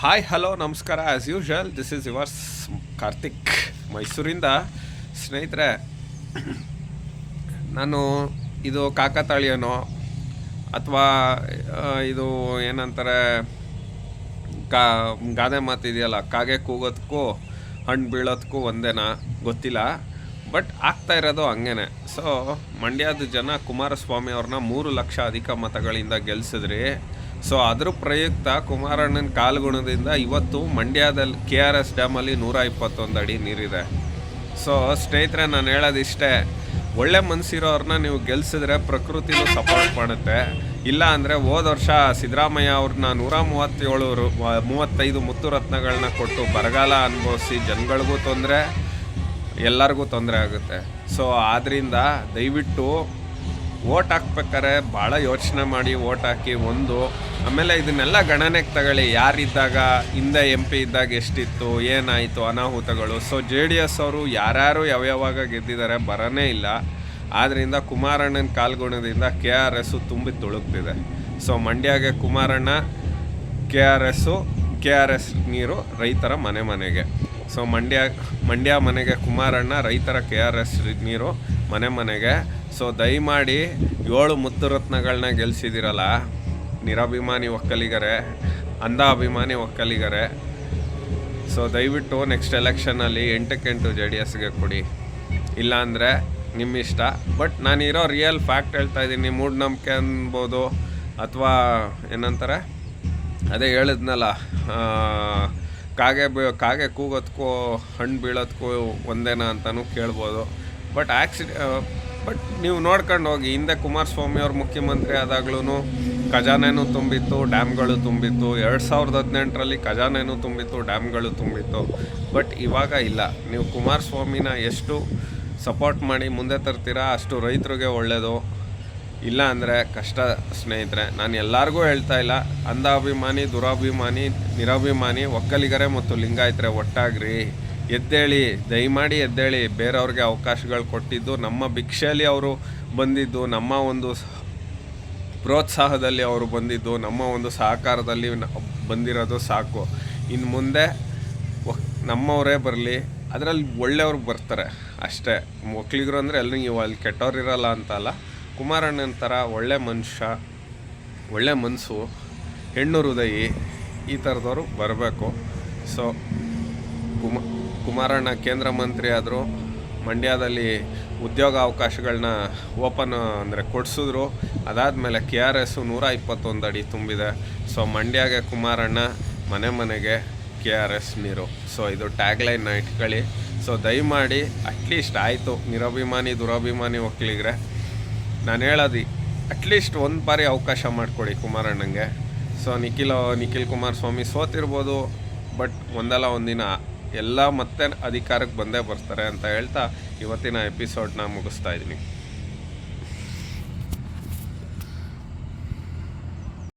Hi hello ನಮಸ್ಕಾರ. As usual this is yours Karthik ಮೈಸೂರಿಂದ ಸ್ನೇಹಿತರೆ, ನಾನು ಇದು ಕಾಕತಾಳಿಯನೋ ಅಥವಾ ಇದು ಏನಂತಾರೆ, ಕಾ, ಗಾದೆ ಮಾತಿದೆಯಲ್ಲ ಕಾಗೆ ಕೂಗೋದಕ್ಕೂ ಹಣ್ಣು ಬೀಳೋದಕ್ಕೂ ಒಂದೇನಾ ಗೊತ್ತಿಲ್ಲ. ಬಟ್ ಆಗ್ತಾ ಇರೋದು ಹಂಗೇನೆ. ಸೊ ಮಂಡ್ಯದ ಜನ ಕುಮಾರಸ್ವಾಮಿ ಅವ್ರನ್ನ ಮೂರು ಲಕ್ಷ ಅಧಿಕ ಮತಗಳಿಂದ ಗೆಲ್ಸಿದ್ರಿ. ಸೊ ಅದ್ರ ಪ್ರಯುಕ್ತ ಕುಮಾರಣ್ಣನ ಕಾಲ್ಗುಣದಿಂದ ಇವತ್ತು ಮಂಡ್ಯದಲ್ಲಿ ಕೆ ಆರ್ ಎಸ್ ಡ್ಯಾಮಲ್ಲಿ ನೂರ ಇಪ್ಪತ್ತೊಂದು ಅಡಿ ನೀರಿದೆ. ಸೊ ಸ್ನೇಹಿತರೆ, ನಾನು ಹೇಳೋದಿಷ್ಟೇ, ಒಳ್ಳೆ ಮನಸ್ಸಿರೋರನ್ನ ನೀವು ಗೆಲ್ಸಿದ್ರೆ ಪ್ರಕೃತಿನೂ ಸಪೋರ್ಟ್ ಮಾಡುತ್ತೆ. ಇಲ್ಲ ಅಂದರೆ ಹೋದ ವರ್ಷ ಸಿದ್ದರಾಮಯ್ಯ ಅವ್ರನ್ನ ನೂರ ಮೂವತ್ತೇಳು ಮೂವತ್ತೈದು ಮುತ್ತು ರತ್ನಗಳನ್ನ ಕೊಟ್ಟು ಬರಗಾಲ ಅನುಭವಿಸಿ ಜನಗಳಿಗೂ ತೊಂದರೆ, ಎಲ್ಲರಿಗೂ ತೊಂದರೆ ಆಗುತ್ತೆ. ಸೊ ಆದ್ದರಿಂದ ದಯವಿಟ್ಟು ಓಟ್ ಹಾಕ್ಬೇಕಾರೆ ಭಾಳ ಯೋಚನೆ ಮಾಡಿ ಓಟ್ ಹಾಕಿ ಒಂದು ಆಮೇಲೆ ಇದನ್ನೆಲ್ಲ ಗಣನೆಗೆ ತಗೊಳ್ಳಿ. ಯಾರಿದ್ದಾಗ, ಹಿಂದೆ ಎಂ ಪಿ ಇದ್ದಾಗ ಎಷ್ಟಿತ್ತು, ಏನಾಯಿತು, ಅನಾಹುತಗಳು. ಸೊ ಜೆ ಡಿ ಎಸ್ ಅವರು ಯಾರ್ಯಾರು ಯಾವ್ಯಾವಾಗ ಗೆದ್ದಿದ್ದಾರೆ ಬರನೇ ಇಲ್ಲ. ಆದ್ದರಿಂದ ಕುಮಾರಣ್ಣನ ಕಾಲ್ಗುಣದಿಂದ ಕೆ ಆರ್ ಎಸ್ಸು ತುಂಬಿ ತುಳುಕ್ತಿದೆ so ಮಂಡ್ಯಗೆ Kumaranna K R S K R S ನೀರು ರೈತರ ಮನೆ ಮನೆಗೆ. ಸೊ ಮಂಡ್ಯ ಮಂಡ್ಯ ಮನೆಗೆ ಕುಮಾರಣ್ಣ, ರೈತರ ಕೆ ಆರ್ ಎಸ್ ನೀರು ಮನೆ ಮನೆಗೆ. ಸೊ ದಯಮಾಡಿ ಏಳು ಮುತ್ತುರತ್ನಗಳನ್ನ ಗೆಲ್ಸಿದಿರಲ್ಲ. ನಿರಾಭಿಮಾನಿ ಒಕ್ಕಲಿಗರೆ ಅಂಧ ಅಭಿಮಾನಿ ಒಕ್ಕಲಿಗರೆ. ಸೊ ದಯವಿಟ್ಟು ನೆಕ್ಸ್ಟ್ ಎಲೆಕ್ಷನಲ್ಲಿ ಎಂಟಕ್ಕೆಂಟು ಜೆ ಡಿ ಎಸ್ಗೆ ಕೊಡಿ. ಇಲ್ಲಾಂದರೆ ನಿಮ್ಮ ಇಷ್ಟ ಬಟ್ ನಾನಿರೋ ರಿಯಲ್ ಫ್ಯಾಕ್ಟ್ ಹೇಳ್ತಾ ಇದ್ದೀನಿ. ಮೂಢನಂಬಿಕೆ ಅನ್ಬೋದು ಅಥವಾ ಏನಂತಾರೆ? ಅದೇ ಹೇಳಿದ್ನಲ್ಲ ಕಾಗೆ ಬೀ, ಕಾಗೆ ಕೂಗೋದಕ್ಕೂ ಹಣ್ಣು ಬೀಳೋದಕ್ಕೂ ಒಂದೇನಾ ಅಂತಲೂ ಕೇಳ್ಬೋದು. ಬಟ್ ಆಕ್ಸಿಡೆ ಬಟ್ ನೀವು ನೋಡ್ಕೊಂಡು ಹೋಗಿ, ಹಿಂದೆ ಕುಮಾರಸ್ವಾಮಿ ಅವ್ರ ಮುಖ್ಯಮಂತ್ರಿ ಆದಾಗ್ಲೂ ಖಜಾನೆನು ತುಂಬಿತ್ತು, ಡ್ಯಾಮ್ಗಳು ತುಂಬಿತ್ತು. ಎರಡು ಸಾವಿರದ ಹದಿನೆಂಟರಲ್ಲಿ ಖಜಾನೆನೂ ತುಂಬಿತ್ತು, ಡ್ಯಾಮ್ಗಳು ತುಂಬಿತ್ತು. ಬಟ್ ಇವಾಗ ಇಲ್ಲ. ನೀವು ಕುಮಾರಸ್ವಾಮಿನ ಎಷ್ಟು ಸಪೋರ್ಟ್ ಮಾಡಿ ಮುಂದೆ ತರ್ತೀರಾ, ಅಷ್ಟು ರೈತರಿಗೆ ಒಳ್ಳೆಯದು ಇಲ್ಲ ಅಂದರೆ ಕಷ್ಟ ಸ್ನೇಹಿತರೆ, ನಾನು ಎಲ್ಲರಿಗೂ ಹೇಳ್ತಾ ಇಲ್ಲ. ಅಂಧಾಭಿಮಾನಿ, ದುರಾಭಿಮಾನಿ, ನಿರಾಭಿಮಾನಿ, ಒಕ್ಕಲಿಗರೇ ಮತ್ತು ಲಿಂಗಾಯತರೆ ಒಟ್ಟಾಗ್ರಿ. ಎದ್ದೇಳಿ, ದಯಮಾಡಿ ಎದ್ದೇಳಿ ಬೇರೆಯವ್ರಿಗೆ ಅವಕಾಶಗಳು ಕೊಟ್ಟಿದ್ದು, ನಮ್ಮ ಭಿಕ್ಷೆಯಲ್ಲಿ ಅವರು ಬಂದಿದ್ದು, ನಮ್ಮ ಒಂದು ಪ್ರೋತ್ಸಾಹದಲ್ಲಿ ಅವರು ಬಂದಿದ್ದು, ನಮ್ಮ ಒಂದು ಸಹಕಾರದಲ್ಲಿ ಬಂದಿರೋದು ಸಾಕು. ಇನ್ನು ಮುಂದೆ ನಮ್ಮವರೇ ಬರಲಿ, ಅದರಲ್ಲಿ ಒಳ್ಳೆಯವ್ರಿಗೆ ಬರ್ತಾರೆ ಅಷ್ಟೇ. ಒಕ್ಕಲಿಗರು ಅಂದರೆ ಎಲ್ಲ ನೀವು ಅಲ್ಲಿ ಕೆಟ್ಟವ್ರು ಇರಲ್ಲ ಅಂತ ಅಲ್ಲ. ಕುಮಾರಣ್ಣನ ಥರ ಒಳ್ಳೆ ಮನುಷ್ಯ, ಒಳ್ಳೆ ಮನಸ್ಸು ಹೆಣ್ಣು ಹೃದಯಿ ಈ ಥರದವರು ಬರಬೇಕು. ಸೊ ಕುಮ ಕುಮಾರಣ್ಣ ಕೇಂದ್ರ ಮಂತ್ರಿ ಆದರು, ಮಂಡ್ಯದಲ್ಲಿ ಉದ್ಯೋಗ ಅವಕಾಶಗಳನ್ನ ಓಪನ್ ಅಂದರೆ ಕೊಡಿಸಿದ್ರು. ಅದಾದಮೇಲೆ ಕೆ ಆರ್ ಎಸ್ಸು ನೂರ ಇಪ್ಪತ್ತೊಂದು ಅಡಿ ತುಂಬಿದೆ. ಸೊ ಮಂಡ್ಯಗೆ ಕುಮಾರಣ್ಣ, ಮನೆ ಮನೆಗೆ ಕೆ ಆರ್ ಎಸ್ ನೀರು. ಸೊ ಇದು ಟ್ಯಾಗ್ಲೈನ್ನ ಇಟ್ಕೊಳ್ಳಿ. ಸೊ ದಯಮಾಡಿ ಅಟ್ಲೀಸ್ಟ್ ಆಯಿತು. ನಿರಭಿಮಾನಿ, ದುರಭಿಮಾನಿ ಒಕ್ಕಲಿಗ್ರೆ. ನಾನು ಹೇಳೋದು ಅಟ್ಲೀಸ್ಟ್ ಒಂದು ಬಾರಿ ಅವಕಾಶ ಮಾಡಿಕೊಡಿ ಕುಮಾರಣ್ಣಂಗೆ. ಸೊ ನಿಖಿಲ್ ನಿಖಿಲ್ ಕುಮಾರಸ್ವಾಮಿ ಸೋತಿರ್ಬೋದು ಬಟ್ ಒಂದಲ್ಲ ಒಂದಿನ ಎಲ್ಲ ಮತ್ತೆ ಅಧಿಕಾರಕ್ಕೆ ಬಂದೇ ಬರ್ತಾರೆ ಅಂತ ಹೇಳ್ತಾ ಇವತ್ತಿನ ಎಪಿಸೋಡ್ನ ಮುಗಿಸ್ತಾ ಇದ್ದೀನಿ.